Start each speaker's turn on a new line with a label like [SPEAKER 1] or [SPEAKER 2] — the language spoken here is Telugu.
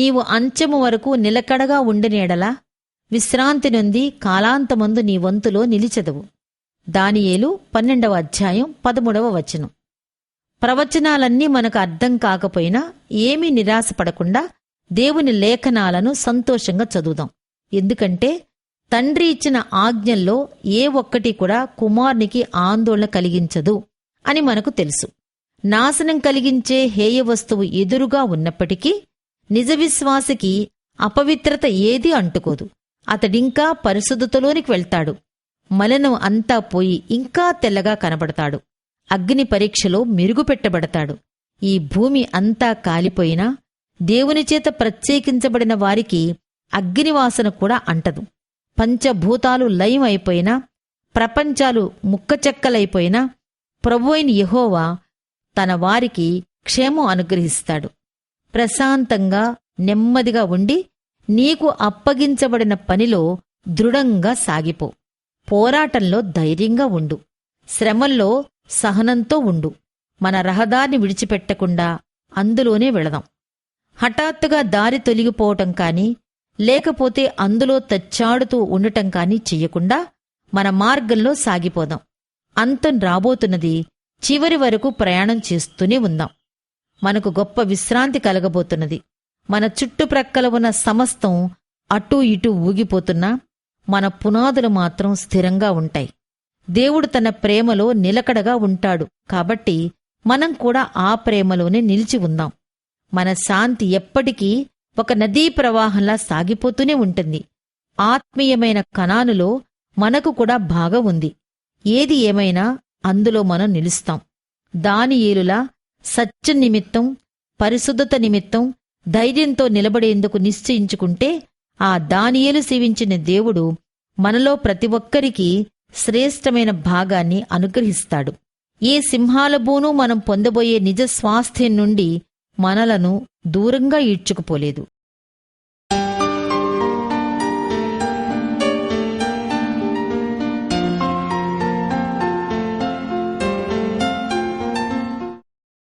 [SPEAKER 1] నీవు అంచెము వరకు నిలకడగా ఉండినేడలా విశ్రాంతి నుండి కాలాంతమందు నీ వంతులో నిలిచెదవు. దానియేలు పన్నెండవ అధ్యాయం పదమూడవ వచనం. ప్రవచనాలన్నీ మనకు అర్థం కాకపోయినా ఏమీ నిరాశపడకుండా దేవుని లేఖనాలను సంతోషంగా చదువుదాం. ఎందుకంటే తండ్రి ఇచ్చిన ఆజ్ఞల్లో ఏ ఒక్కటి కూడా కుమారునికి ఆందోళన కలిగించదు అని మనకు తెలుసు. నాశనం కలిగించే హేయ వస్తువు ఎదురుగా ఉన్నప్పటికీ నిజ విశ్వాసికి అపవిత్రత ఏదీ అంటుకోదు. అతడింకా పరిశుద్ధతలోనికి వెళ్తాడు. మలనం అంతా పోయి ఇంకా తెల్లగా కనబడతాడు. అగ్ని పరీక్షలో మెరుగుపెట్టబడతాడు. ఈ భూమి అంతా కాలిపోయినా దేవునిచేత ప్రత్యేకించబడిన వారికి అగ్నివాసన కూడా అంటదు. పంచభూతాలు లయం అయిపోయినా ప్రపంచాలు ముక్కచెక్కలైపోయినా ప్రభు అయిన యహోవా తన వారికి క్షేమం అనుగ్రహిస్తాడు. ప్రశాంతంగా నెమ్మదిగా ఉండి నీకు అప్పగించబడిన పనిలో దృఢంగా సాగిపో. పోరాటంలో ధైర్యంగా ఉండు. శ్రమల్లో సహనంతో ఉండు. మన రహదారిని విడిచిపెట్టకుండా అందులోనే వెళదాం. హఠాత్తుగా దారి తొలగిపోవటం కాని లేకపోతే అందులో తచ్చాడుతూ ఉండటం కాని చెయ్యకుండా మన మార్గంలో సాగిపోదాం. అంతం రాబోతున్నది చివరి వరకు ప్రయాణం చేస్తూనే ఉందాం. మనకు గొప్ప విశ్రాంతి కలగబోతున్నది. మన చుట్టుప్రక్కల ఉన్న సమస్తం అటూ ఇటూ ఊగిపోతున్నా మన పునాదులు మాత్రం స్థిరంగా ఉంటాయి. దేవుడు తన ప్రేమలో నిలకడగా ఉంటాడు. కాబట్టి మనం కూడా ఆ ప్రేమలోనే నిలిచి ఉందాం. మన శాంతి ఎప్పటికీ ఒక నదీ ప్రవాహంలా సాగిపోతూనే ఉంటుంది. ఆత్మీయమైన కణానులో మనకు కూడా భాగం ఉంది. ఏది ఏమైనా అందులో మనం నిలుస్తాం. దాని సత్య నిమిత్తం పరిశుద్ధత నిమిత్తం ధైర్యంతో నిలబడేందుకు నిశ్చయించుకుంటే ఆ దానియేలు సేవించిన దేవుడు మనలో ప్రతి ఒక్కరికి శ్రేష్టమైన భాగాన్ని అనుగ్రహిస్తాడు. ఏ సింహాలబూనూ మనం పొందబోయే నిజ స్వాస్థ్యం నుండి మనలను దూరంగా ఈడ్చుకుపోలేదు.